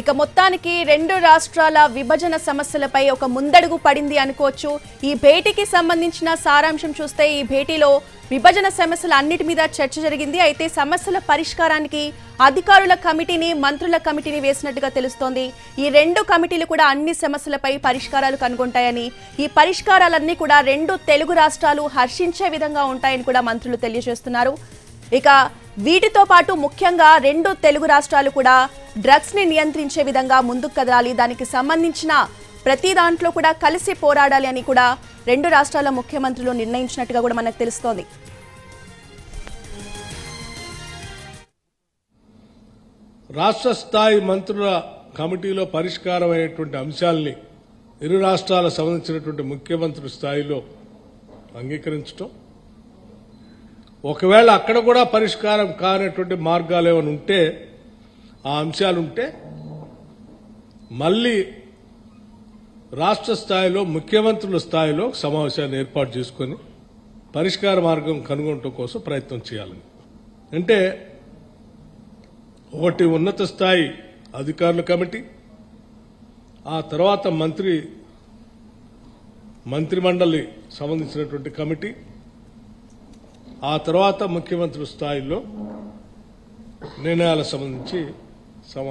ఇక మొత్తానికి రెండు రాష్ట్రాల విభజన సమస్యలపై ఒక ముందడుగు పడింది అనుకోవచ్చు. ఈ భేటీకి సంబంధించిన సారాంశం చూస్తే ఈ భేటీలో విభజన సమస్యల అన్నిటి మీద చర్చ జరిగింది. అయితే సమస్యల పరిష్కారానికి అధికారుల కమిటీని మంత్రుల కమిటీని వేసినట్టుగా తెలుస్తోంది. ఈ రెండు కమిటీలు కూడా అన్ని సమస్యలపై పరిష్కారాలు కనుగొంటాయని ఈ పరిష్కారాలన్నీ కూడా రెండు తెలుగు రాష్ట్రాలు హర్షించే విధంగా ఉంటాయని కూడా మంత్రులు తెలియజేస్తున్నారు. ఇక వీటితో పాటు ముఖ్యంగా రెండు తెలుగు రాష్ట్రాలు కూడా డ్రగ్స్ని నియంత్రించే విధంగా ముందుకు కదలాలి. దానికి సంబంధించిన ప్రతి దాంట్లో కూడా కలిసి పోరాడాలి అని కూడా రెండు రాష్ట్రాల ముఖ్యమంత్రులు నిర్ణయించినట్టుగా కూడా మనకు తెలుస్తోంది. రాష్ట్ర స్థాయి మంత్రుల కమిటీలో పరిష్కారం అయ్యేటువంటి అంశాల్ని ఇరు రాష్ట్రాలకు సంబంధించినటువంటి ముఖ్యమంత్రి స్థాయిలో అంగీకరించడం ఒకవేళ అక్కడ కూడా పరిష్కారం కానటువంటి మార్గాలు ఏమైనా ఉంటే ఆ అంశాలు ఉంటే మళ్ళీ రాష్ట్ర స్థాయిలో ముఖ్యమంత్రుల స్థాయిలో సమావేశాన్ని ఏర్పాటు చేసుకొని పరిష్కార మార్గం కనుగొనటం కోసం ప్రయత్నం చేయాలని. అంటే ఒకటి ఉన్నత స్థాయి అధికారుల కమిటీ ఆ తర్వాత మంత్రి మంత్రిమండలి సంబంధించినటువంటి కమిటీ ఆ తర్వాత ముఖ్యమంత్రి స్థాయిలో నిర్ణయాలకు సంబంధించి సమా